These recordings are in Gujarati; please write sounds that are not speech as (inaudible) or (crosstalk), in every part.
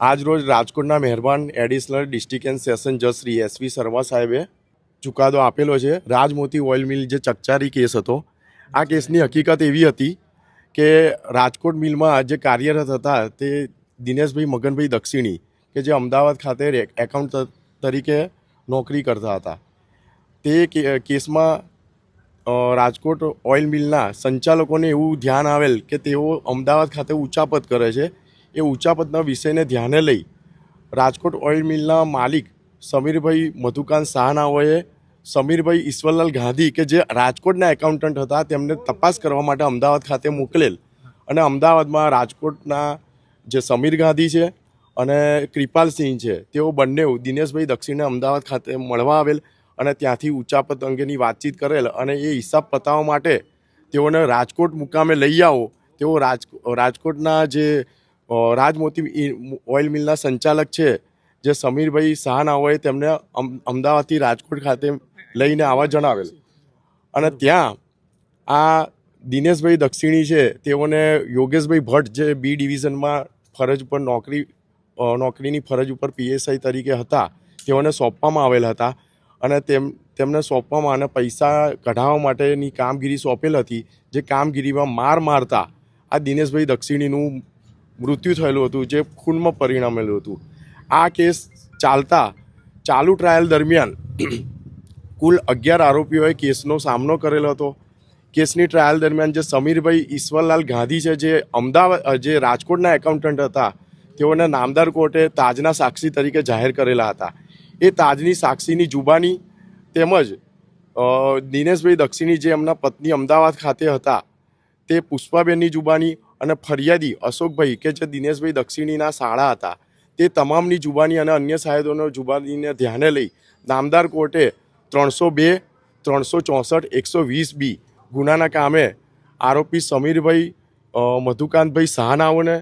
આજરોજ રાજકોટના મહેરબાન એડિશનલ ડિસ્ટ્રિક્ટ એન્ડ સેશન જજ શ્રી એસવી શર્મા સાહેબે ચુકાદો આપેલો છે. રાજમોતી ઓઇલ મિલ જે ચકચારી કેસ હતો, આ કેસની હકીકત એવી હતી કે રાજકોટ મિલમાં જે કાર્યરત હતા તે દિનેશભાઈ મગનભાઈ દક્ષિણી કે જે અમદાવાદ ખાતે એકાઉન્ટ તરીકે નોકરી કરતા હતા. તે કેસમાં રાજકોટ ઓઇલ મિલના સંચાલકોને એવું ધ્યાન આવેલ કે તેઓ અમદાવાદ ખાતે ઉચાપત કરે છે એ ઉચાપતના વિષયને ધ્યાને લઈ રાજકોટ ઓઇલ મિલના માલિક સમીરભાઈ મધુકાંત શાહનાઓએ સમીરભાઈ ઈશ્વરલાલ ગાંધી કે જે રાજકોટના એકાઉન્ટન્ટ હતા, તેમને તપાસ કરવા માટે અમદાવાદ ખાતે મોકલેલ. અને અમદાવાદમાં રાજકોટના જે સમીર ગાંધી છે અને કૃપાલસિંહ છે, તેઓ બંને દિનેશભાઈ દક્ષિણને અમદાવાદ ખાતે મળવા આવેલ અને ત્યાંથી ઉચાપત અંગેની વાતચીત કરેલ અને એ હિસાબ પતાવવા માટે તેઓને રાજકોટ મુકામે લઈ આવો. તેઓ રાજ રાજકોટના જે રાજમોતી ઓઇલ મિલના સંચાલક છે જે સમીરભાઈ શાહના હોય તેમને અમ- અમદાવાદથી રાજકોટ ખાતે લઈને આવવા જણાવેલ. અને ત્યાં આ દિનેશભાઈ દક્ષિણી છે તેઓને યોગેશભાઈ ભટ્ટ જે બી ડિવિઝનમાં ફરજ ઉપર નોકરી નોકરીની ફરજ ઉપર પીએસઆઈ તરીકે હતા તેઓને સોંપવામાં આવેલ હતા. અને તેમ તેમને સોંપવામાં અને પૈસા કઢાવવા માટેની કામગીરી સોંપેલ હતી જે કામગીરીમાં માર મારતા આ દિનેશભાઈ દક્ષિણીનું મૃત્યુ થયેલું હતું, જે ખૂનમાં પરિણમેલું હતું. આ કેસ ચાલતા, ચાલુ ટ્રાયલ દરમિયાન (clears throat) કુલ અગિયાર આરોપીઓએ કેસનો સામનો કરેલો હતો. કેસની ટ્રાયલ દરમિયાન જે સમીરભાઈ ઈશ્વરલાલ ગાંધી છે, જે અમદાવાદ જે રાજકોટના એકાઉન્ટન્ટ હતા, તેઓને નામદાર કોર્ટે તાજના સાક્ષી તરીકે જાહેર કરેલા હતા. એ તાજની સાક્ષીની જુબાની તેમજ દિનેશભાઈ દક્ષિણી જે એમના પત્ની અમદાવાદ ખાતે હતા, તે પુષ્પાબેનની જુબાની અને ફરિયાદી અશોકભાઈ કે જે દિનેશભાઈ દક્ષિણીના શાળા હતા, તે તમામની જુબાની અને અન્ય સાહેબોનો જુબાનીને ધ્યાને લઈ નામદાર કોર્ટે ત્રણસો બે, ત્રણસો ચોસઠ, એકસો વીસ બી ગુનાના કામે આરોપી સમીરભાઈ મધુકાંતભાઈ શાહનાઓને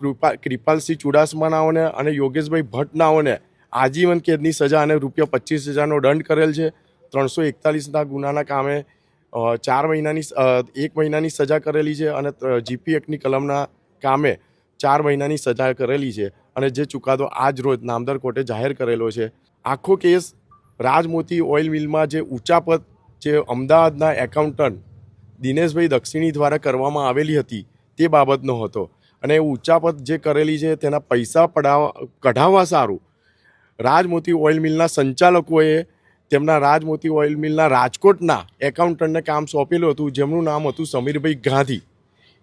કૃપા, કૃપાલસિંહ ચુડાસમાનાઓને અને યોગેશભાઈ ભટ્ટનાઓને આજીવન કેદની સજા અને રૂપિયા પચીસ હજારનો દંડ કરેલ છે. ત્રણસો એકતાલીસના ગુનાના કામે ચાર મહિનાની એક મહિનાની સજા કરેલી છે અને જીપી એક્ટની કલમના કામે ચાર મહિનાની સજા કરેલી છે અને જે ચુકાદો આજ રોજ નામદાર કોર્ટે જાહેર કરેલો છે. આખો કેસ રાજમોતી ઓઇલ મિલમાં જે ઉચાપત જે અમદાવાદના એકાઉન્ટન્ટ દિનેશભાઈ દક્ષિણી દ્વારા કરવામાં આવેલી હતી તે બાબતનો હતો અને એ પદ જે કરેલી છે તેના પૈસા પડાવવા કઢાવવા સારું. રાજમોતી ઓઇલ મિલના સંચાલકોએ તેમના રાજમોતી ઓઇલ મિલના રાજકોટના એકાઉન્ટન્ટને કામ સોંપેલું હતું, જેમનું નામ હતું સમીરભાઈ ગાંધી.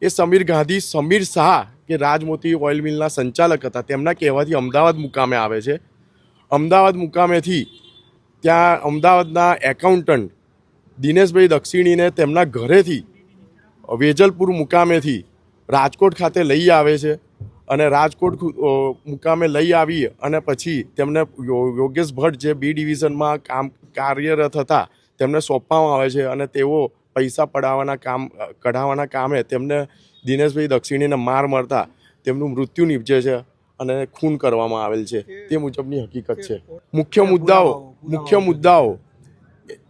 એ સમીર ગાંધી, સમીર શાહ કે રાજમોતી ઓઇલ મિલના સંચાલક હતા. તેમના કહેવાથી અમદાવાદ મુકામે આવે છે. અમદાવાદ મુકામેથી ત્યાં અમદાવાદના એકાઉન્ટન્ટ દિનેશભાઈ દક્ષિણીને તેમના ઘરેથી વેજલપુર મુકામેથી રાજકોટ ખાતે લઈ આવે છે. અને રાજકોટ મુકામે લઈ આવી અને પછી તેમને યોગેશ ભટ્ટ જે બી ડિવિઝનમાં કામ કાર્યરત હતા, તેમને સોંપવામાં આવે છે અને તેઓ પૈસા પડાવવાના કામ કઢાવવાના કામે તેમને દિનેશભાઈ દક્ષિણીને માર મારતા તેમનું મૃત્યુ નીપજે છે અને ખૂન કરવામાં આવેલ છે. તે મુજબની હકીકત છે. મુખ્ય મુદ્દાઓ મુખ્ય મુદ્દાઓ.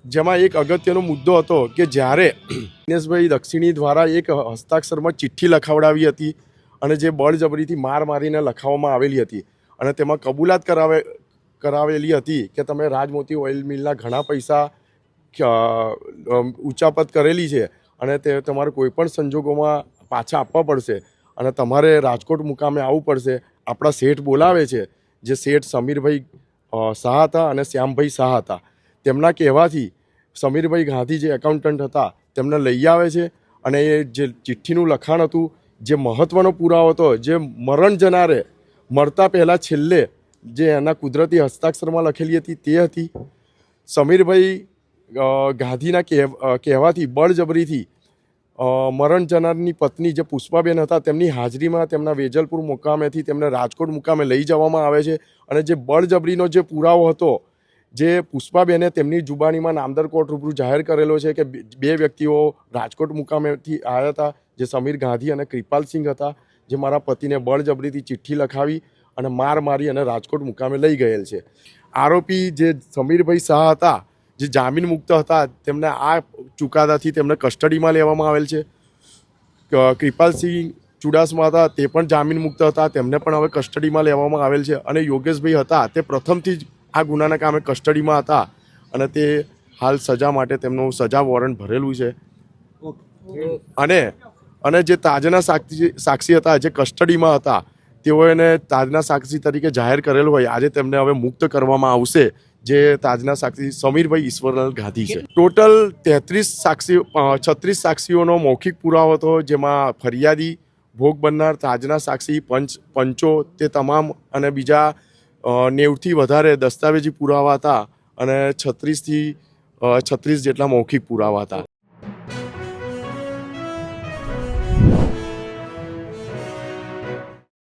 જેમાં એક અગત્યનો મુદ્દો હતો કે જ્યારે દિનેશભાઈ દક્ષિણી દ્વારા એક હસ્તાક્ષરમાં ચિઠ્ઠી લખાવડાવી હતી અને જે બળજબરીથી માર મારીને લખાવવામાં આવેલી હતી. અને તેમાં કબૂલાત કરાવે, કરાવેલી હતી કે તમે રાજમોતી ઓઇલ મિલના ઘણા પૈસા ઉચાપત કરેલી છે અને તે તમારે કોઈપણ સંજોગોમાં પાછા આપવા પડશે. અને તમારે રાજકોટ મુકામે આવવું પડશે. આપણા શેઠ બોલાવે છે, જે શેઠ સમીરભાઈ શાહ હતા અને શ્યામભાઈ શાહ હતા. તેમના કહેવાથી સમીરભાઈ ગાંધી જે એકાઉન્ટન્ટ હતા, તેમને લઈ આવે છે. અને એ જે ચિઠ્ઠીનું લખાણ હતું જે મહત્ત્વનો પુરાવો હતો, જે મરણ જનારે મરતા પહેલાં છેલ્લે જે એના કુદરતી હસ્તાક્ષરમાં લખેલી હતી તે હતી. સમીરભાઈ ગાંધીના કહેવાથી બળજબરીથી મરણ જનારની પત્ની જે પુષ્પાબેન હતા, તેમની હાજરીમાં તેમના વેજલપુર મુકામેથી તેમને રાજકોટ મુકામે લઈ જવામાં આવે છે અને જે બળજબરીનો જે પુરાવો હતો, જે પુષ્પાબેને તેમની જુબાનીમાં નામદર કોર્ટ રૂબરૂ જાહેર કરેલો છે કે બે- વ્યક્તિઓ રાજકોટ મુકામેથી આવ્યા હતા જે સમીર ગાંધી અને કૃપાલસિંહ હતા જે મારા પતિને બળજબરીથી ચિઠ્ઠી લખાવી અને માર મારી અને રાજકોટ મુકામે લઈ ગયેલ છે. આરોપી જે સમીરભાઈ શાહ હતા જે જામીન મુક્ત હતા તેમને આ ચુકાદાથી તેમને કસ્ટડીમાં લેવામાં આવેલ છે. કૃપાલસિંહ ચુડાસમા હતા તે પણ જામીન મુક્ત હતા તેમને પણ હવે કસ્ટડીમાં લેવામાં આવેલ છે. અને યોગેશભાઈ હતા તે પ્રથમથી જ આ ગુનાના કામે કસ્ટડીમાં હતા અને તે હાલ સજા માટે તેમનું સજા વોરંટ ભરેલું છે. અને અને જે તાજના સાક્ષી સાક્ષી હતા, જે કસ્ટડીમાં હતા, તેઓ એને તાજના સાક્ષી તરીકે જાહેર કરેલ હોય. આજે તેમને હવે મુક્ત કરવામાં આવશે, જે તાજના સાક્ષી સમીરભાઈ ઈશ્વરલાલ ગાંધી છે. ટોટલ તેત્રીસ સાક્ષી છત્રીસ સાક્ષીઓનો મૌખિક પુરાવો હતો, જેમાં ફરિયાદી, ભોગ બનનાર તાજના સાક્ષી, પંચ, પંચો તે તમામ અને બીજા નેવથી વધારે દસ્તાવેજી પુરાવા હતા અને છત્રીસથી છત્રીસ જેટલા મૌખિક પુરાવા હતા.